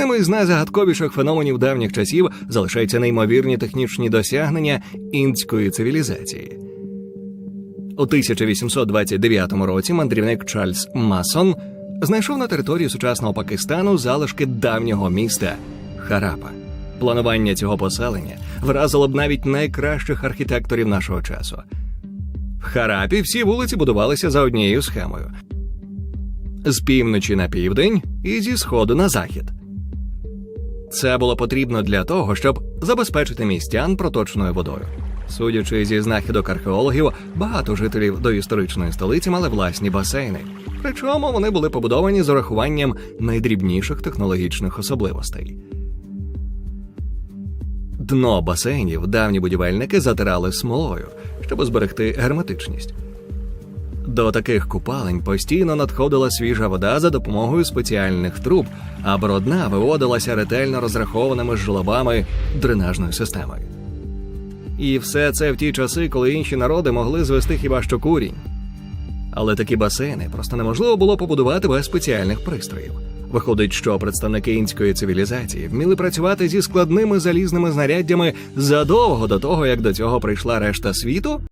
Одним із найзагадковіших феноменів давніх часів залишаються неймовірні технічні досягнення індської цивілізації. У 1829 році мандрівник Чарльз Масон знайшов на території сучасного Пакистану залишки давнього міста Харапа. Планування цього поселення вразило б навіть найкращих архітекторів нашого часу. В Харапі всі вулиці будувалися за однією схемою: з півночі на південь і зі сходу на захід. Це було потрібно для того, щоб забезпечити містян проточною водою. Судячи зі знахідок археологів, багато жителів доісторичної столиці мали власні басейни. Причому вони були побудовані з урахуванням найдрібніших технологічних особливостей. Дно басейнів давні будівельники затирали смолою, щоб зберегти герметичність. До таких купалень постійно надходила свіжа вода за допомогою спеціальних труб, а брудна виводилася ретельно розрахованими жолобами дренажною системою. І все це в ті часи, коли інші народи могли звести хіба що курінь. Але такі басейни просто неможливо було побудувати без спеціальних пристроїв. Виходить, що представники інської цивілізації вміли працювати зі складними залізними знаряддями задовго до того, як до цього прийшла решта світу,